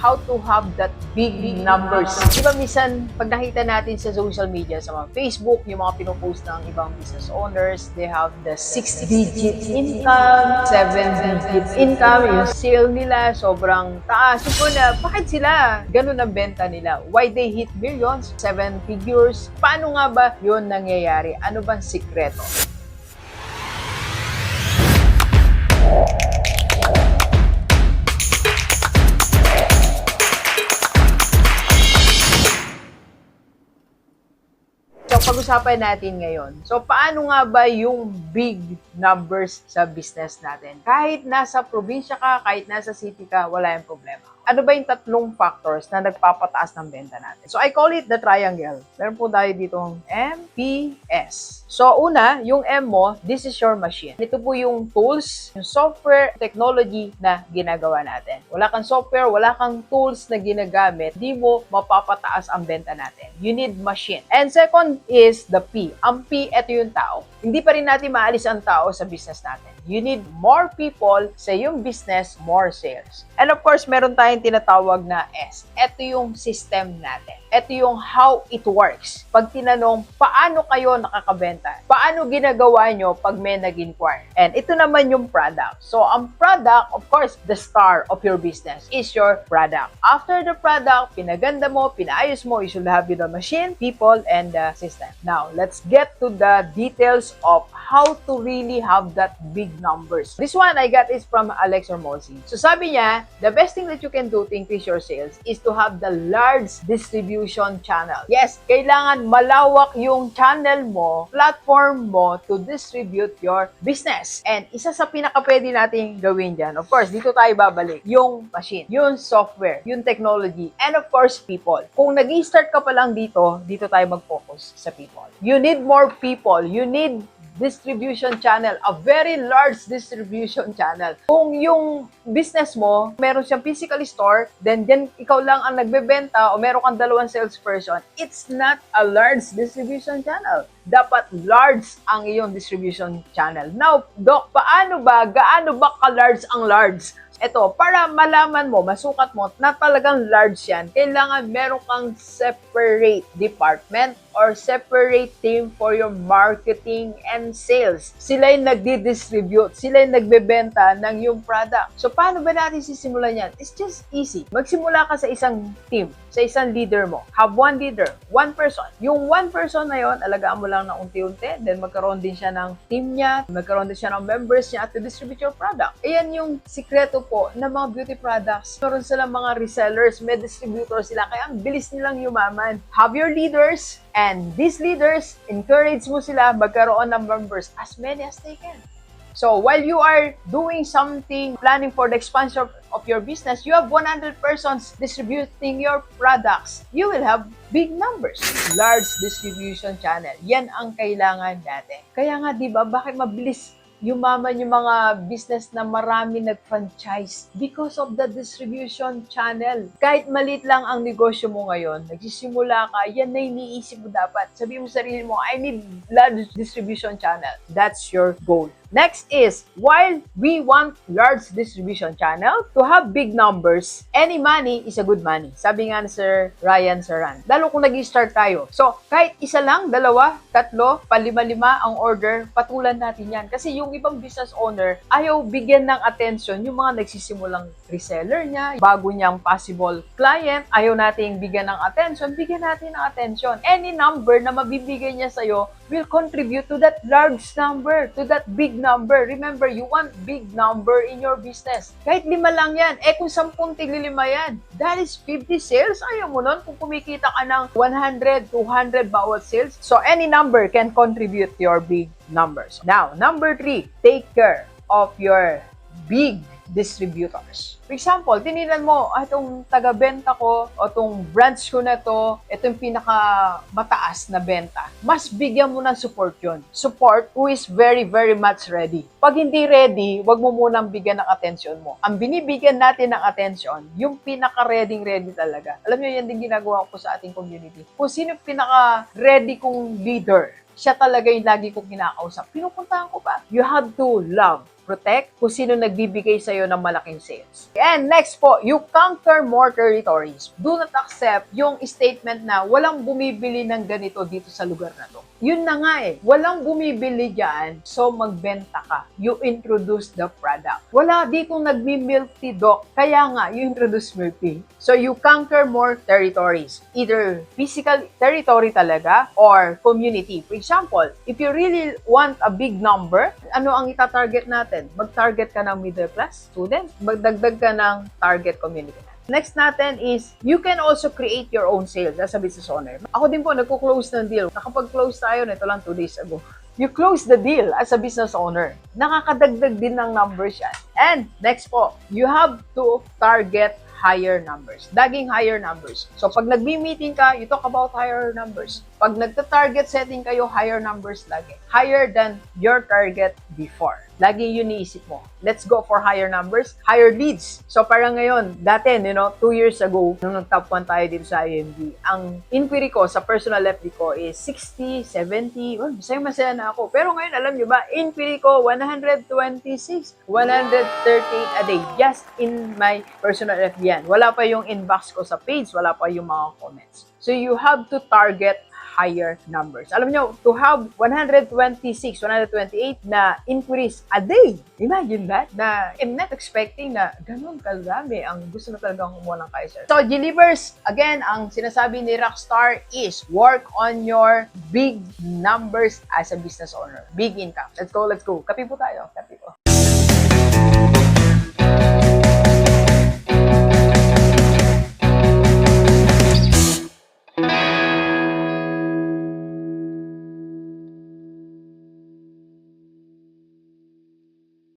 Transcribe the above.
how to have that big numbers. Di ba minsan, pag nakita natin sa social media, sa mga Facebook, yung mga pinopost ng ibang business owners, they have the 6 digit income, 7 digit income, yung sale nila, sobrang taas. So, na, bakit sila ganun ang benta nila? Why they hit millions, 7 figures? Paano nga ba yun nangyayari? Ano bang sikreto? Pag-usapan natin ngayon. So, paano nga ba yung big numbers sa business natin? Kahit nasa probinsya ka, kahit nasa city ka, wala yung problema. Ano ba yung tatlong factors na nagpapataas ng benta natin? So, I call it the triangle. Meron po tayo ditong MPS. So, una, yung M mo, this is your machine. Ito po yung tools, yung software, technology na ginagawa natin. Wala kang software, wala kang tools na ginagamit, di mo mapapataas ang benta natin. You need machine. And second is the P. Ang P, ito yung tao. Hindi pa rin natin maalis ang tao sa business natin. You need more people sa yung business, more sales. And of course, meron tayong tinatawag na S. Ito yung system natin. Ito yung how it works. Pag tinanong, paano kayo nakakabenta? Paano ginagawa nyo pag may nag-inquire? And ito naman yung product. So, ang product, of course, the star of your business is your product. After the product, pinaganda mo, pinaayos mo, you should have the machine, people, and the system. Now, let's get to the details of how to really have that big numbers. This one I got is from Alex Hormozy. So sabi niya, the best thing that you can do to increase your sales is to have the large distribution channel. Yes, kailangan malawak yung channel mo, platform mo to distribute your business. And isa sa pinaka pwede nating gawin dyan, of course, dito tayo babalik, yung machine, yung software, yung technology, and of course, people. Kung nag start ka pa lang dito, dito tayo mag-focus sa people. You need more people. You need distribution channel, a very large distribution channel. Kung yung business mo, meron siyang physical store, then then ikaw lang ang nagbebenta o meron kang dalawang salesperson, it's not a large distribution channel. Dapat large ang iyong distribution channel. Now, Doc, paano ba, gaano ba ka-large ang large? Ito, para malaman mo, masukat mo na talagang large yan, kailangan meron kang separate department or separate team for your marketing and sales. Sila yung nagdi-distribute, sila yung nagbebenta ng yung product. So, paano ba natin sisimulan yan? It's just easy. Magsimula ka sa isang team, sa isang leader mo. Have one leader, one person. Yung one person na yon, alagaan mo lang ng unti-unti, then magkaroon din siya ng team niya, magkaroon din siya ng members niya to distribute your product. Ayan yung sikreto po ng mga beauty products. Meron silang mga resellers, may distributors sila, kaya ang bilis nilang yumaman. Have your leaders, these leaders, encourage mo sila magkaroon ng members as many as they can. So while you are doing something, planning for the expansion of your business, you have 100 persons distributing your products. You will have big numbers. Large distribution channel. Yan ang kailangan natin. Kaya nga, di ba, bakit mabilis yumaman yung mga business na marami nag-franchise because of the distribution channel. Kahit malit lang ang negosyo mo ngayon, nagsisimula ka, yan na iniisip mo dapat. Sabi mo sa sarili mo, I need large distribution channel. That's your goal. Next is, while we want large distribution channel to have big numbers, any money is a good money. Sabi nga ni Sir Ryan Saran. Lalo kung nag start tayo. So, kahit isa lang, dalawa, tatlo, palima-lima ang order, patulan natin yan. Kasi yung ibang business owner, ayaw bigyan ng attention yung mga nagsisimulang reseller niya, bago niyang possible client, ayaw nating bigyan ng attention, bigyan natin ng attention. Any number na mabibigay niya sa'yo will contribute to that large number, to that big number. Remember, you want big number in your business. Kahit lima lang yan. Eh kung sampung tiglilima yan, that is 50 sales. Ayaw mo nun kung kumikita ka ng 100, 200 bawat sales. So any number can contribute to your big numbers. Now, number three, take care of your big distributors. For example, tininan mo, ah, itong taga-benta ko o itong branch ko na to, ito yung pinaka mataas na benta. Mas bigyan mo ng support yon. Support who is very, very much ready. Pag hindi ready, wag mo munang bigyan ng attention mo. Ang binibigyan natin ng attention, yung pinaka-ready ready talaga. Alam niyo, yan din ginagawa ko sa ating community. Kung sino pinaka-ready kong leader, siya talaga yung lagi kong kinakausap. Pinupuntahan ko pa. You have to love protect kung sino nagbibigay sa'yo ng malaking sales. And next po, you conquer more territories. Do not accept yung statement na walang bumibili ng ganito dito sa lugar na to. Yun na nga eh. Walang bumibili dyan, so magbenta ka. You introduce the product. Wala ditong nagmi-milk tea, doc. Kaya nga, you introduce milk tea. So you conquer more territories. Either physical territory talaga or community. For example, if you really want a big number, ano ang itatarget natin? Mag-target ka ng middle class students. Magdagdag ka ng target community. Next natin is, you can also create your own sales as a business owner. Ako din po, nagko-close ng deal. Nakapag-close tayo nito lang 2 days ago. You close the deal as a business owner. Nakakadagdag din ng numbers yan. And next po, you have to target higher numbers. Daging higher numbers. So pag nagbi-meeting ka, you talk about higher numbers. Pag nagta-target setting kayo, higher numbers lagi. Higher than your target before. Lagi yun iniisip mo. Let's go for higher numbers, higher leads. So parang ngayon, dati, you know, two years ago, nung nag-top 1 tayo dito sa IMB, ang inquiry ko sa personal FD ko is 60, 70, well, masaya masaya na ako. Pero ngayon, alam nyo ba, inquiry ko 126, 138 a day just in my personal FB yan. Wala pa yung inbox ko sa page, wala pa yung mga comments. So you have to target higher numbers. Alam nyo, to have 126, 128 na inquiries a day. Imagine that, na I'm not expecting na ganun kadami ang gusto na talagang kumuha ng Kaiser. So, delivers, again, ang sinasabi ni Rockstar is work on your big numbers as a business owner. Big income. Let's go, let's go. Kapi po tayo. Kapi po.